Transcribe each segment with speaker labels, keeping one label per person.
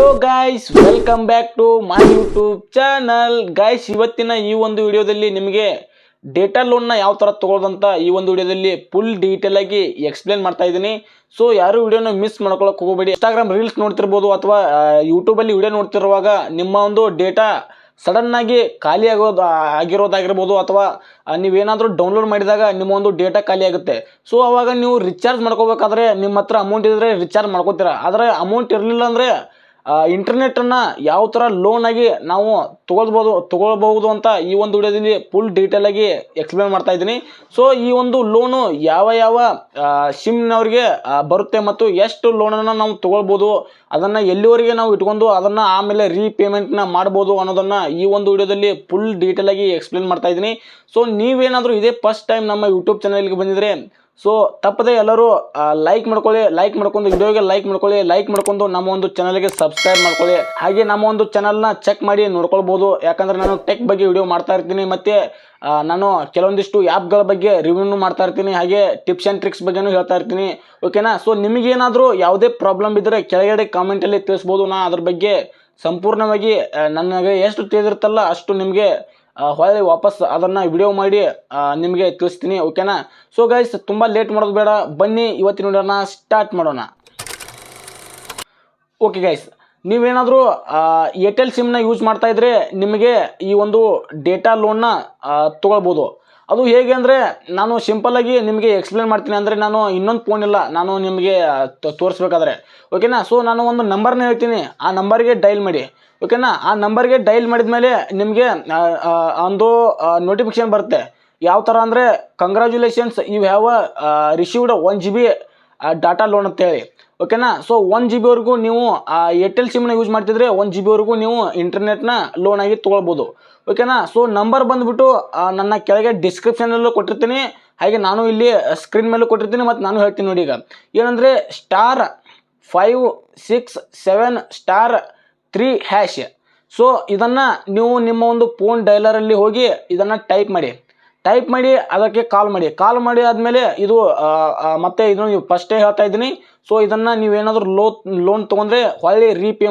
Speaker 1: Hello guys welcome back to my YouTube channel guys ಇವತ್ತಿನ ಈ ಒಂದು ವಿಡಿಯೋದಲ್ಲಿ ನಿಮಗೆ ಡೇಟಾ ಲೋನ್ನ ಯಾವ ಥರ ತೊಗೊಳ್ಳೋದಂತ ಈ ಒಂದು ವಿಡಿಯೋದಲ್ಲಿ ಫುಲ್ ಡೀಟೇಲ್ ಆಗಿ ಎಕ್ಸ್ಪ್ಲೇನ್ ಮಾಡ್ತಾ ಇದ್ದೀನಿ. ಸೊ ಯಾರು ವಿಡಿಯೋನ ಮಿಸ್ ಮಾಡ್ಕೊಳಕ್ಕೆ ಹೋಗಬೇಡಿ. ಇನ್ಸ್ಟಾಗ್ರಾಮ್ ರೀಲ್ಸ್ ನೋಡ್ತಿರ್ಬೋದು ಅಥವಾ ಯೂಟ್ಯೂಬಲ್ಲಿ ವಿಡಿಯೋ ನೋಡ್ತಿರುವಾಗ ನಿಮ್ಮ ಒಂದು ಡೇಟಾ ಸಡನ್ ಆಗಿ ಖಾಲಿ ಆಗೋದು ಆಗಿರೋದಾಗಿರ್ಬೋದು ಅಥವಾ ನೀವೇನಾದರೂ ಡೌನ್ಲೋಡ್ ಮಾಡಿದಾಗ ನಿಮ್ಮ ಒಂದು ಡೇಟಾ ಖಾಲಿ ಆಗುತ್ತೆ. ಸೊ ಅವಾಗ ನೀವು ರಿಚಾರ್ಜ್ ಮಾಡ್ಕೋಬೇಕಾದ್ರೆ ನಿಮ್ಮ ಹತ್ರ ಅಮೌಂಟ್ ಇದ್ದರೆ ರಿಚಾರ್ಜ್ ಮಾಡ್ಕೋತೀರ. ಆದರೆ ಅಮೌಂಟ್ ಇರಲಿಲ್ಲ ಅಂದರೆ ಇಂಟರ್ನೆಟನ್ನು ಯಾವ ಥರ ಲೋನ್ ಆಗಿ ನಾವು ತೊಗೊಳ್ಬೋದು, ತೊಗೊಳ್ಬಹುದು ಅಂತ ಈ ಒಂದು ವಿಡಿಯೋದಲ್ಲಿ ಫುಲ್ ಡೀಟೇಲಾಗಿ ಎಕ್ಸ್ಪ್ಲೇನ್ ಮಾಡ್ತಾ ಇದ್ದೀನಿ. ಸೊ ಈ ಒಂದು ಲೋನು ಯಾವ ಯಾವ ಸಿಮ್ನವ್ರಿಗೆ ಬರುತ್ತೆ ಮತ್ತು ಎಷ್ಟು ಲೋನನ್ನು ನಾವು ತೊಗೊಳ್ಬೋದು, ಅದನ್ನು ಎಲ್ಲಿವರೆಗೆ ನಾವು ಇಟ್ಕೊಂಡು ಅದನ್ನು ಆಮೇಲೆ ರೀಪೇಮೆಂಟ್ನ ಮಾಡ್ಬೋದು ಅನ್ನೋದನ್ನು ಈ ಒಂದು ವಿಡಿಯೋದಲ್ಲಿ ಫುಲ್ ಡೀಟೇಲಾಗಿ ಎಕ್ಸ್ಪ್ಲೇನ್ ಮಾಡ್ತಾ ಇದ್ದೀನಿ. ಸೊ ನೀವೇನಾದರೂ ಇದೇ ಫಸ್ಟ್ ಟೈಮ್ ನಮ್ಮ ಯೂಟ್ಯೂಬ್ ಚಾನಲ್ಗೆ ಬಂದಿದ್ರೆ ಸೊ ತಪ್ಪದೆ ಎಲ್ಲರೂ ಲೈಕ್ ಮಾಡ್ಕೊಳ್ಳಿ ಲೈಕ್ ಮಾಡ್ಕೊಂಡು ವಿಡಿಯೋಗೆ ಲೈಕ್ ಮಾಡ್ಕೊಳ್ಳಿ ಲೈಕ್ ಮಾಡ್ಕೊಂಡು ನಮ್ಮ ಒಂದು ಚಾನಲ್ಗೆ ಸಬ್ಸ್ಕ್ರೈಬ್ ಮಾಡ್ಕೊಳ್ಳಿ. ಹಾಗೆ ನಮ್ಮ ಒಂದು ಚಾನಲ್ನ ಚೆಕ್ ಮಾಡಿ ನೋಡ್ಕೊಳ್ಬೋದು. ಯಾಕಂದ್ರೆ ನಾನು ಟೆಕ್ ಬಗ್ಗೆ ವಿಡಿಯೋ ಮಾಡ್ತಾ ಇರ್ತೀನಿ. ಮತ್ತೆ ನಾನು ಕೆಲವೊಂದಿಷ್ಟು ಆ್ಯಪ್ಗಳ ಬಗ್ಗೆ ರಿವ್ಯೂನು ಮಾಡ್ತಾ ಇರ್ತೀನಿ. ಹಾಗೆ ಟಿಪ್ಸ್ ಆ್ಯಂಡ್ ಟ್ರಿಕ್ಸ್ ಬಗ್ಗೆನೂ ಹೇಳ್ತಾ ಇರ್ತೀನಿ. ಓಕೆನಾ ಸೊ ನಿಮಗೇನಾದರೂ ಯಾವುದೇ ಪ್ರಾಬ್ಲಮ್ ಇದ್ದರೆ ಕೆಳಗಡೆ ಕಾಮೆಂಟಲ್ಲಿ ತಿಳಿಸ್ಬೋದು. ನಾನು ಅದ್ರ ಬಗ್ಗೆ ಸಂಪೂರ್ಣವಾಗಿ ನನಗೆ ಎಷ್ಟು ತಿಳಿದಿರುತ್ತಲ್ಲ ಅಷ್ಟು ನಿಮಗೆ ಹೊಳ್ಳಿ ವಾಪಸ್ ಅದನ್ನು ವಿಡಿಯೋ ಮಾಡಿ ನಿಮಗೆ ತಿಳಿಸ್ತೀನಿ ಓಕೆನಾ ಸೊ ಗೈಸ್ ತುಂಬ ಲೇಟ್ ಮಾಡೋದು ಬೇಡ. ಬನ್ನಿ, ಇವತ್ತಿನ ವಿಡಿಯೋನ ಸ್ಟಾರ್ಟ್ ಮಾಡೋಣ. ಓಕೆ ಗೈಸ್ ನೀವೇನಾದರೂ ಏರ್ಟೆಲ್ ಸಿಮ್ನ ಯೂಸ್ ಮಾಡ್ತಾಯಿದ್ರೆ ನಿಮಗೆ ಈ ಒಂದು ಡೇಟಾ ಲೋನ್ನ ತೊಗೊಳ್ಬೋದು. ಅದು ಹೇಗೆ ಅಂದರೆ ನಾನು ಸಿಂಪಲ್ಲಾಗಿ ನಿಮಗೆ ಎಕ್ಸ್ಪ್ಲೇನ್ ಮಾಡ್ತೀನಿ ಅಂದರೆ ನಾನು ಇನ್ನೊಂದು ಫೋನ್ ಇಲ್ಲ, ನಾನು ನಿಮಗೆ ತೋರಿಸ್ಬೇಕಾದ್ರೆ. ಓಕೆನಾ ಸೊ ನಾನು ಒಂದು ನಂಬರ್ನ ಹೇಳ್ತೀನಿ. ಆ ನಂಬರ್ಗೆ ಡೈಲ್ ಮಾಡಿ. ಓಕೆನಾ ಆ ನಂಬರ್ಗೆ ಡೈಲ್ ಮಾಡಿದ ಮೇಲೆ ನಿಮಗೆ ಒಂದು ನೋಟಿಫಿಕೇಶನ್ ಬರುತ್ತೆ. ಯಾವ ಥರ ಅಂದರೆ congratulations you have received one G B data loan ಅಂತೇಳಿ. ಓಕೆನಾ ಸೊ ಒನ್ ಜಿ ಬಿವರೆಗೂ ನೀವು, ಆ ಏರ್ಟೆಲ್ ಸಿಮ್ನ ಯೂಸ್ ಮಾಡ್ತಿದ್ರೆ ಒನ್ ಜಿ ಬಿವರೆಗೂ ನೀವು ಇಂಟರ್ನೆಟ್ನ ಲೋನ್ ಆಗಿ ತೊಗೊಳ್ಬೋದು. ಓಕೆನಾ ಸೊ ನಂಬರ್ ಬಂದುಬಿಟ್ಟು ನನ್ನ ಕೆಳಗೆ ಡಿಸ್ಕ್ರಿಪ್ಷನಲ್ಲೂ ಕೊಟ್ಟಿರ್ತೀನಿ. ಹಾಗೆ ನಾನು ಇಲ್ಲಿ ಸ್ಕ್ರೀನ್ ಮೇಲೂ ಕೊಟ್ಟಿರ್ತೀನಿ ಮತ್ತು ನಾನು ಹೇಳ್ತೀನಿ ನೋಡಿ ಈಗ. ಏನಂದರೆ star five six seven star three hash so ಇದನ್ನು ನೀವು ನಿಮ್ಮ ಒಂದು ಫೋನ್ ಡೈಲರಲ್ಲಿ ಹೋಗಿ ಇದನ್ನು ಟೈಪ್ ಮಾಡಿ. ಟೈಪ್ ಮಾಡಿ ಅದಕ್ಕೆ ಕಾಲ್ ಮಾಡಿ. ಕಾಲ್ ಮಾಡಿ ಆದಮೇಲೆ ಇದು ಮತ್ತೆ ಇದನ್ನು ನೀವು ಫಸ್ಟೇ ಹೇಳ್ತಾ ಇದ್ದೀನಿ. ಸೊ ಇದನ್ನು ನೀವೇನಾದರೂ ಲೋ ಲೋನ್ ತೊಗೊಂಡ್ರೆ ಹೊಳ್ಳಿ ರೀಪೇ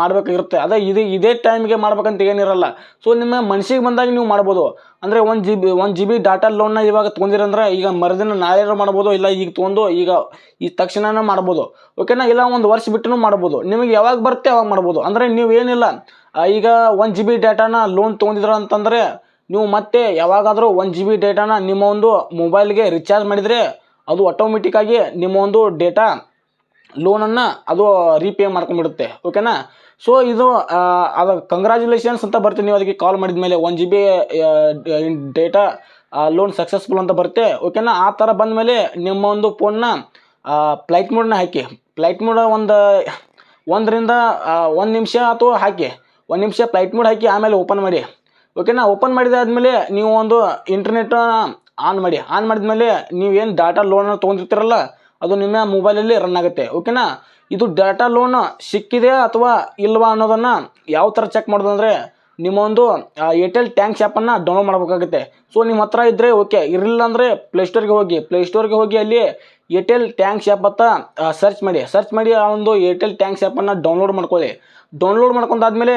Speaker 1: ಮಾಡಬೇಕಾಗಿರುತ್ತೆ. ಅದೇ ಇದೇ ಇದೇ ಟೈಮ್ಗೆ ಮಾಡ್ಬೇಕಂತ ಏನಿರಲ್ಲ. ಸೊ ನಿಮ್ಮ ಮನ್ಸಿಗೆ ಬಂದಾಗ ನೀವು ಮಾಡ್ಬೋದು. ಅಂದರೆ ಒಂದು ಜಿ ಬಿ ಒಂದು ಜಿ ಬಿ ಡಾಟಾ ಲೋನ್ನ ಇವಾಗ ತೊಗೊಂಡಿರಂದ್ರೆ ಈಗ ಮರುದಿನ ನಾಳೆ ಮಾಡ್ಬೋದು ಇಲ್ಲ ಈಗ ತೊಗೊಂಡು ಈಗ ಈ ತಕ್ಷಣನೇ ಮಾಡ್ಬೋದು. ಓಕೆನಾ ಇಲ್ಲ ಒಂದು ವರ್ಷ ಬಿಟ್ಟು ಮಾಡ್ಬೋದು. ನಿಮಗೆ ಯಾವಾಗ ಬರುತ್ತೆ ಅವಾಗ ಮಾಡ್ಬೋದು. ಅಂದರೆ ನೀವು ಏನಿಲ್ಲ ಈಗ ಒಂದು ಜಿ ಬಿ ಡಾಟಾನ ಲೋನ್ ತೊಗೊಂಡಿದ್ರ ಅಂತಂದರೆ ನೀವು ಮತ್ತೆ ಯಾವಾಗಾದರೂ ಒನ್ ಜಿ ಬಿ ಡೇಟಾನ ನಿಮ್ಮ ಒಂದು ಮೊಬೈಲ್ಗೆ ರಿಚಾರ್ಜ್ ಮಾಡಿದರೆ ಅದು ಆಟೋಮೆಟಿಕ್ಕಾಗಿ ನಿಮ್ಮ ಒಂದು ಡೇಟಾ ಲೋನನ್ನು ಅದು ರೀಪೇ ಮಾಡ್ಕೊಂಡ್ಬಿಡುತ್ತೆ. ಓಕೆನಾ ಸೊ ಇದು ಅದು ಕಂಗ್ರ್ಯಾಚುಲೇಷನ್ಸ್ ಅಂತ ಬರ್ತೀನಿ ನೀವು ಅದಕ್ಕೆ ಕಾಲ್ ಮಾಡಿದ ಮೇಲೆ one G B data loan successful ಅಂತ ಬರುತ್ತೆ. ಓಕೆನಾ ಆ ಥರ ಬಂದ ಮೇಲೆ ನಿಮ್ಮ ಒಂದು ಫೋನ್ನ ಫ್ಲೈಟ್ ಮೋಡ್ನ ಹಾಕಿ. ಫ್ಲೈಟ್ ಮೋಡ್ ಒಂದು, ಒಂದರಿಂದ ಒಂದು ನಿಮಿಷ ಅಥವಾ ಹಾಕಿ. ಒಂದು ನಿಮಿಷ ಫ್ಲೈಟ್ ಮೋಡ್ ಹಾಕಿ ಆಮೇಲೆ ಓಪನ್ ಮಾಡಿ. ಓಕೆನಾ ಓಪನ್ ಮಾಡಿದಾದ್ಮೇಲೆ ನೀವು ಒಂದು ಇಂಟರ್ನೆಟ್ ಆನ್ ಮಾಡಿ. ಆನ್ ಮಾಡಿದ್ಮೇಲೆ ನೀವೇನು ಡಾಟಾ ಲೋನ್ ತೊಗೊಂಡಿರ್ತೀರಲ್ಲ, ಅದು ನಿಮ್ಮ ಮೊಬೈಲಲ್ಲಿ ರನ್ ಆಗುತ್ತೆ. ಓಕೆನಾ ಇದು ಡಾಟಾ ಲೋನ್ ಸಿಕ್ಕಿದೆ ಅಥವಾ ಇಲ್ವಾ ಅನ್ನೋದನ್ನು ಯಾವ ಥರ ಚೆಕ್ ಮಾಡೋದು ಅಂದರೆ ನಿಮ್ಮ ಒಂದು ಏರ್ಟೆಲ್ ಟ್ಯಾಂಕ್ಸ್ ಆ್ಯಪನ್ನು ಡೌನ್ಲೋಡ್ ಮಾಡಬೇಕಾಗುತ್ತೆ. ಸೊ ನಿಮ್ಮ ಹತ್ರ ಇದ್ದರೆ ಓಕೆ ಇರಲಿಲ್ಲ ಅಂದರೆ ಪ್ಲೇಸ್ಟೋರ್ಗೆ ಹೋಗಿ ಪ್ಲೇಸ್ಟೋರ್ಗೆ ಹೋಗಿ ಅಲ್ಲಿ ಏರ್ಟೆಲ್ ಟ್ಯಾಂಕ್ಸ್ ಆ್ಯಪ್ ಅಂತ ಸರ್ಚ್ ಮಾಡಿ. ಸರ್ಚ್ ಮಾಡಿ ಆ ಒಂದು ಏರ್ಟೆಲ್ ಟ್ಯಾಂಕ್ಸ್ ಆ್ಯಪನ್ನು ಡೌನ್ಲೋಡ್ ಮಾಡ್ಕೊಳ್ಳಿ. ಡೌನ್ಲೋಡ್ ಮಾಡ್ಕೊಂಡಾದ್ಮೇಲೆ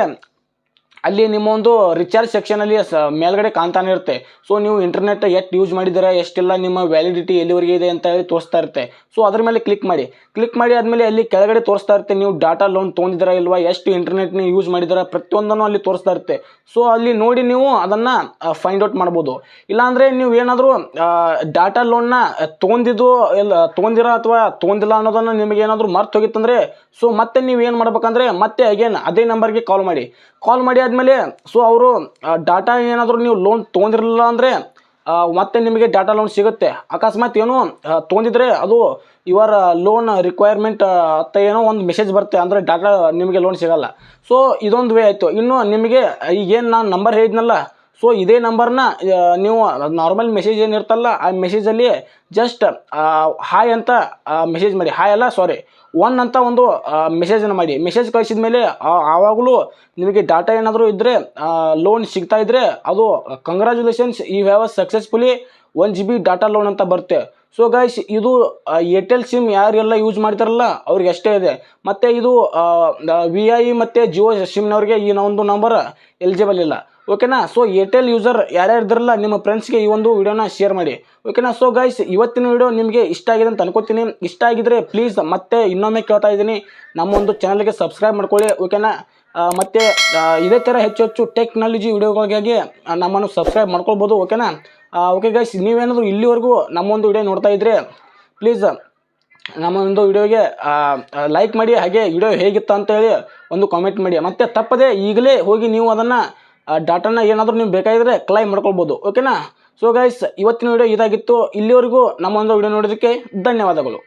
Speaker 1: ಅಲ್ಲಿ ನಿಮ್ಮ ಒಂದು ರಿಚಾರ್ಜ್ ಸೆಕ್ಷನಲ್ಲಿ ಸ ಮೇಲ್ಗಡೆ ಕಾಣ್ತಾನೆ ಇರುತ್ತೆ. ಸೊ ನೀವು ಇಂಟರ್ನೆಟ್ ಎಷ್ಟು ಯೂಸ್ ಮಾಡಿದ್ದೀರಾ, ಎಷ್ಟೆಲ್ಲ, ನಿಮ್ಮ ವ್ಯಾಲಿಡಿಟಿ ಎಲ್ಲಿವರೆಗೆ ಇದೆ ಅಂತ ಹೇಳಿ ತೋರಿಸ್ತಾ ಇರುತ್ತೆ. ಸೊ ಅದ್ರ ಮೇಲೆ ಕ್ಲಿಕ್ ಮಾಡಿ. ಕ್ಲಿಕ್ ಮಾಡಿ ಆದಮೇಲೆ ಅಲ್ಲಿ ಕೆಳಗಡೆ ತೋರಿಸ್ತಾ ಇರುತ್ತೆ, ನೀವು ಡಾಟಾ ಲೋನ್ ತೊಗೊಂಡಿದ್ದೀರಾ ಇಲ್ವಾ, ಎಷ್ಟು ಇಂಟರ್ನೆಟ್ನ ಯೂಸ್ ಮಾಡಿದ್ದೀರಾ, ಪ್ರತಿಯೊಂದನ್ನು ಅಲ್ಲಿ ತೋರಿಸ್ತಾ ಇರುತ್ತೆ. ಸೊ ಅಲ್ಲಿ ನೋಡಿ ನೀವು ಅದನ್ನು ಫೈಂಡ್ ಔಟ್ ಮಾಡ್ಬೋದು. ಇಲ್ಲಾಂದರೆ ನೀವು ಏನಾದರೂ ಡಾಟಾ ಲೋನ್ನ ತೊಗೊಂಡಿದ್ದು ಎಲ್ಲ ತೊಗೊಂಡಿರ ಅಥವಾ ತೊಗೊಂದಿಲ್ಲ ಅನ್ನೋದನ್ನು ನಿಮಗೆ ಏನಾದರೂ ಮರ್ತು ಹೋಗಿತ್ತಂದರೆ ಸೊ ಮತ್ತೆ ನೀವು ಏನು ಮಾಡ್ಬೇಕಂದ್ರೆ ಮತ್ತೆ ಅಗೇನ್ ಅದೇ ನಂಬರ್ಗೆ ಕಾಲ್ ಮಾಡಿ. ಕಾಲ್ ಮಾಡಿ ಆದಮೇಲೆ ಸೊ ಅವರು ಡಾಟಾ ಏನಾದರೂ ನೀವು ಲೋನ್ ತೊಗೊಂಡಿರಲಿಲ್ಲ ಅಂದರೆ ಮತ್ತೆ ನಿಮಗೆ ಡಾಟಾ ಲೋನ್ ಸಿಗುತ್ತೆ. ಅಕಸ್ಮಾತ್ ಏನೋ ತೊಗೊಂಡಿದ್ರೆ ಅದು ಇವರ ಲೋನ್ ರಿಕ್ವೈರ್ಮೆಂಟ್ ಅಂತ ಏನೋ ಒಂದು ಮೆಸೇಜ್ ಬರುತ್ತೆ, ಅಂದರೆ ಡಾಟಾ ನಿಮಗೆ ಲೋನ್ ಸಿಗಲ್ಲ. ಸೊ ಇದೊಂದು ವೇ ಆಯಿತು. ಇನ್ನು ನಿಮಗೆ ಈಗೇನು ನಾನು ನಂಬರ್ ಹೇಳಿದ್ನಲ್ಲ ಸೊ ಇದೇ ನಂಬರ್ನ ನೀವು ನಾರ್ಮಲ್ ಮೆಸೇಜ್ ಏನಿರ್ತಲ್ಲ ಆ ಮೆಸೇಜಲ್ಲಿ ಜಸ್ಟ್ ಹಾಯ್ ಅಂತ ಮೆಸೇಜ್ ಮಾಡಿ. ಹಾಯ್ ಅಲ್ಲ ಸಾರಿ ಒನ್ ಅಂತ ಒಂದು ಮೆಸೇಜನ್ನು ಮಾಡಿ. ಮೆಸೇಜ್ ಕಳಿಸಿದ ಮೇಲೆ ಆವಾಗಲೂ ನಿಮಗೆ ಡಾಟಾ ಏನಾದರೂ ಇದ್ದರೆ ಲೋನ್ ಸಿಗ್ತಾ ಇದ್ದರೆ ಅದು ಕಂಗ್ರ್ಯಾಚುಲೇಷನ್ಸ್ ಈ have successfully one G B data loan ಅಂತ ಬರುತ್ತೆ. ಸೊ ಗೈಸ್ ಇದು ಏರ್ಟೆಲ್ ಸಿಮ್ ಯಾರೆಲ್ಲ ಯೂಸ್ ಮಾಡ್ತಾರಲ್ಲ, ಅವ್ರಿಗೆ ಅಷ್ಟೇ ಇದೆ. ಮತ್ತು ಇದು ವಿ ಐ ಮತ್ತು ಜಿಯೋ ಸಿಮ್ನವ್ರಿಗೆ ಈ ಒಂದು ನಂಬರ್ ಎಲಿಜಿಬಲ್ ಇಲ್ಲ. ಓಕೆನಾ? ಸೊ ಏರ್ಟೆಲ್ ಯೂಸರ್ ಯಾರ್ಯಾರು ಇದ್ರಲ್ಲ, ನಿಮ್ಮ ಫ್ರೆಂಡ್ಸ್ಗೆ ಈ ಒಂದು ವಿಡಿಯೋನ ಶೇರ್ ಮಾಡಿ. ಓಕೆನಾ? ಸೊ ಗೈಸ್ ಇವತ್ತಿನ ವಿಡಿಯೋ ನಿಮಗೆ ಇಷ್ಟ ಆಗಿದೆ ಅಂತ ಅನ್ಕೋತೀನಿ. ಇಷ್ಟ ಆಗಿದ್ರೆ ಪ್ಲೀಸ್ ಮತ್ತೆ ಇನ್ನೊಮ್ಮೆ ಕೇಳ್ತಾ ಇದ್ದೀನಿ. ನಮ್ಮ ಒಂದು ಚಾನಲ್ಗೆ ಸಬ್ಸ್ಕ್ರೈಬ್ ಮಾಡ್ಕೊಳ್ಳಿ, ಓಕೆನಾ? ಮತ್ತು ಇದೇ ಥರ ಹೆಚ್ಚು ಹೆಚ್ಚು ಟೆಕ್ನಾಲಜಿ ವಿಡಿಯೋಗಳಿಗಾಗಿ ನಮ್ಮನ್ನು ಸಬ್ಸ್ಕ್ರೈಬ್ ಮಾಡ್ಕೊಳ್ಬೋದು, ಓಕೆನಾ? ಓಕೆ ಗೈಸ್ ನೀವೇನಾದರೂ ಇಲ್ಲಿವರೆಗೂ ನಮ್ಮೊಂದು ವಿಡಿಯೋ ನೋಡ್ತಾ ಇದ್ರೆ ಪ್ಲೀಸ್ ನಮ್ಮ ಒಂದು ವಿಡಿಯೋಗೆ ಲೈಕ್ ಮಾಡಿ, ಹಾಗೆ ವಿಡಿಯೋ ಹೇಗಿತ್ತು ಅಂತ ಹೇಳಿ ಒಂದು ಕಾಮೆಂಟ್ ಮಾಡಿ. ಮತ್ತೆ ತಪ್ಪದೆ ಈಗಲೇ ಹೋಗಿ ನೀವು ಅದನ್ನು ಡಾಟಾನ ಏನಾದರೂ ನೀವು ಬೇಕಾಗಿದ್ರೆ ಕ್ಲೈಮ್ ಮಾಡ್ಕೊಳ್ಬೋದು. ಓಕೆನಾ ಸೊ ಗೈಸ್ ಇವತ್ತಿನ ವಿಡಿಯೋ ಇದಾಗಿತ್ತು. ಇಲ್ಲಿವರೆಗೂ ನಮ್ಮ ಒಂದು ವಿಡಿಯೋ ನೋಡೋದಕ್ಕೆ ಧನ್ಯವಾದಗಳು.